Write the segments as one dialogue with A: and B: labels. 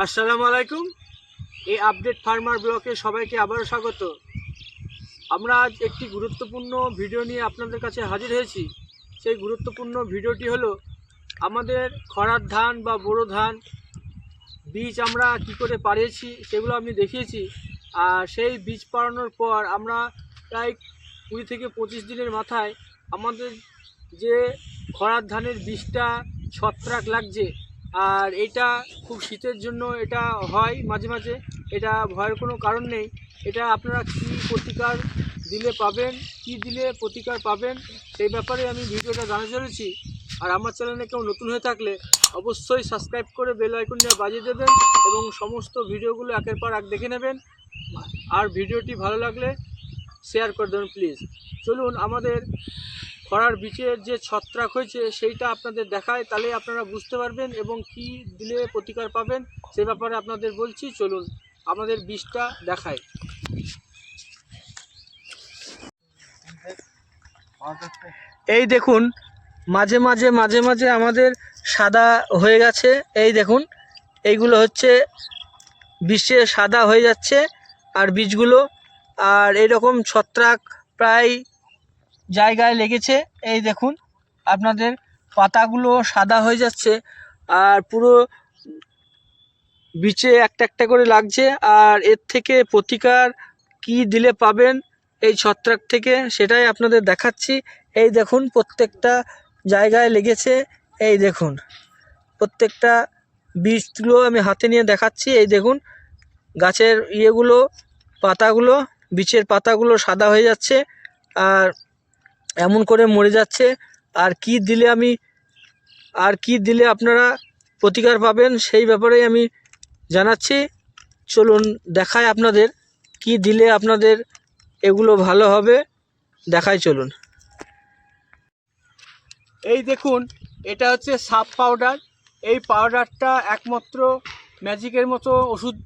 A: আসসালামু আলাইকুম। এই আপডেট ফার্মার ব্লকে সবাইকে আবারও স্বাগত। আমরা আজ একটি গুরুত্বপূর্ণ ভিডিও নিয়ে আপনাদের কাছে হাজির হয়েছি। সেই গুরুত্বপূর্ণ ভিডিওটি হলো, আমাদের খরার ধান বা বোরো ধান বীজ আমরা কি করে পাড়িয়েছি সেগুলো আমি দেখিয়েছি। আর সেই বীজ পাড়ানোর পর আমরা প্রায় কুড়ি থেকে পঁচিশ দিনের মাথায় আমাদের যে খরার ধানের বীজটা ছত্রাক লাগছে আর এটা খুব শীতের জন্য এটা হয় মাঝে মাঝে। এটা ভয়ের কোনো কারণ নেই। এটা আপনারা কী প্রতিকার দিলে পাবেন, কি দিলে প্রতিকার পাবেন, সেই ব্যাপারে আমি ভিডিওটা জানা চলেছি। আর আমার চ্যানেলে কেউ নতুন হয়ে থাকলে অবশ্যই সাবস্ক্রাইব করে বেল আইকনটা বাজিয়ে দেবেন এবং সমস্ত ভিডিওগুলো একের পর এক দেখে নেবেন। আর ভিডিওটি ভালো লাগলে শেয়ার করে দেবেন প্লিজ চলুন আমাদের খরার বীজের যে ছত্রাক হয়েছে সেইটা আপনাদের দেখায়, তাহলে আপনারা বুঝতে পারবেন এবং কি দিলে প্রতিকার পাবেন সে ব্যাপারে আপনাদের বলছি, চলুন আমাদের বীজটা দেখায়। এই দেখুন, মাঝে মাঝে মাঝে মাঝে আমাদের সাদা হয়ে গেছে, এই দেখুন, এইগুলো হচ্ছে বিষে সাদা হয়ে যাচ্ছে, আর বীজগুলো, আর এরকম ছত্রাক প্রায় জায়গায় লেগেছে। এই দেখুন, আপনাদের পাতাগুলো সাদা হয়ে যাচ্ছে আর পুরো বিচে একটা একটা করে লাগছে। আর এর থেকে প্রতিকার কি দিলে পাবেন এই ছত্রাক থেকে সেটাই আপনাদের দেখাচ্ছি। এই দেখুন, প্রত্যেকটা জায়গায় লেগেছে। এই দেখুন, প্রত্যেকটা বীজগুলো আমি হাতে নিয়ে দেখাচ্ছি। এই দেখুন, গাছের ইয়েগুলো, পাতাগুলো বীচের পাতাগুলো সাদা হয়ে যাচ্ছে। আর এমন করে মরে যাচ্ছে, আর কি দিলে আমি, আর কি দিলে আপনারা প্রতিকার পাবেন সেই ব্যাপারেই আমি জানাচ্ছি। চলুন দেখায় আপনাদের কি দিলে আপনাদের এগুলো ভালো হবে। দেখাই চলুন। এই দেখুন, এটা হচ্ছে সাপ পাউডার। এই পাউডারটা একমাত্র ম্যাজিকের মতো ওষুধ,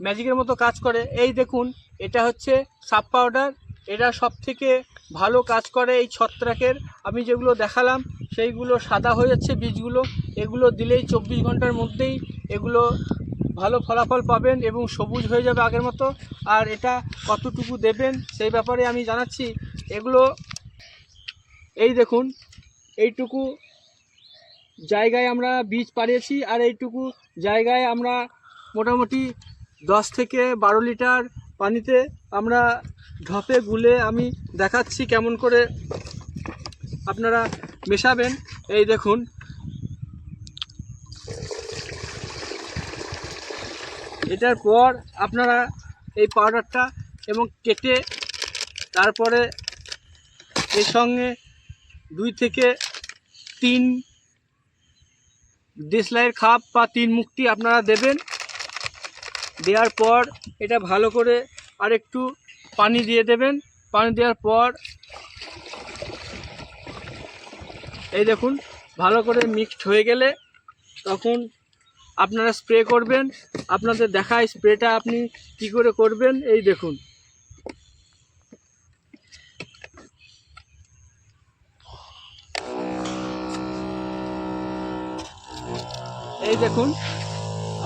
A: ম্যাজিকের মতো কাজ করে। এই দেখুন, এটা হচ্ছে সাপ পাউডার। এটা সব থেকে ভালো কাজ করে এই ছত্রাকের। আমি যেগুলো দেখালাম, সেইগুলো সাদা হয়ে যাচ্ছে বীজগুলো। এগুলো দিলেই চব্বিশ ঘণ্টার মধ্যেই এগুলো ভালো ফলাফল পাবেন এবং সবুজ হয়ে যাবে আগের মতো। আর এটা কতটুকু দেবেন, সেই ব্যাপারে আমি জানাচ্ছি। এগুলো, এই দেখুন, এইটুকু জায়গায় আমরা বীজ পাড়িয়েছি আর এইটুকু জায়গায় আমরা মোটামুটি দশ থেকে বারো লিটার পানিতে আমরা ঢপে গুলে আমি দেখাচ্ছি কেমন করে আপনারা মেশাবেন। এই দেখুন। এটার পর আপনারা এই পাউডারটা এবং কেটে তারপরে এর সঙ্গে দুই থেকে তিন দেশলাইয়ের খাপ বা তিন মুক্তি আপনারা দেবেন। দেওয়ার পর এটা ভালো করে আরেকটু পানি দিয়ে দেবেন। পানি দেওয়ার পর এই দেখুন, ভালো করে মিক্সড হয়ে গেলে তখন আপনারা স্প্রে করবেন। আপনাদের দেখায় স্প্রেটা আপনি কি করে করবেন, এই দেখুন। এই দেখুন,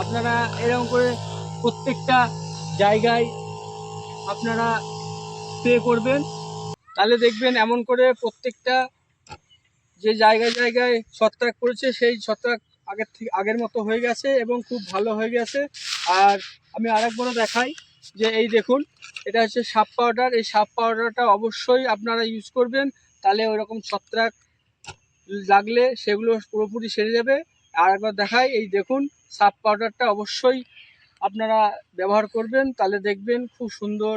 A: আপনারা এরকম করে প্রত্যেকটা জায়গায় আপনারা স্প্রে করবেন। তাহলে দেখবেন এমন করে প্রত্যেকটা যে জায়গায় জায়গায় ছত্রাক পড়েছে, সেই ছত্রাক আগের থেকে আগের মতো হয়ে গেছে এবং খুব ভালো হয়ে গেছে। আর আমি আরেকবারও দেখাই যে এই দেখুন, এটা হচ্ছে সাপ পাউডার। এই সাপ পাউডারটা অবশ্যই আপনারা ইউজ করবেন। তাহলে ওইরকম ছত্রাক লাগলে সেগুলো পুরোপুরি সেরে যাবে। আর একবার দেখাই, এই দেখুন, সাপ পাউডারটা অবশ্যই আপনারা ব্যবহার করবেন, তাহলে দেখবেন খুব সুন্দর,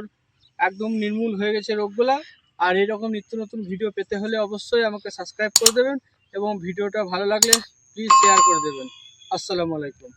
A: একদম নির্মূল হয়ে গেছে রোগগুলা। আর এরকম নিত্য নতুন ভিডিও পেতে হলে অবশ্যই আমাকে সাবস্ক্রাইব করে দেবেন এবং ভিডিওটা ভালো লাগলে প্লিজ শেয়ার করে দেবেন। আসসালামু আলাইকুম।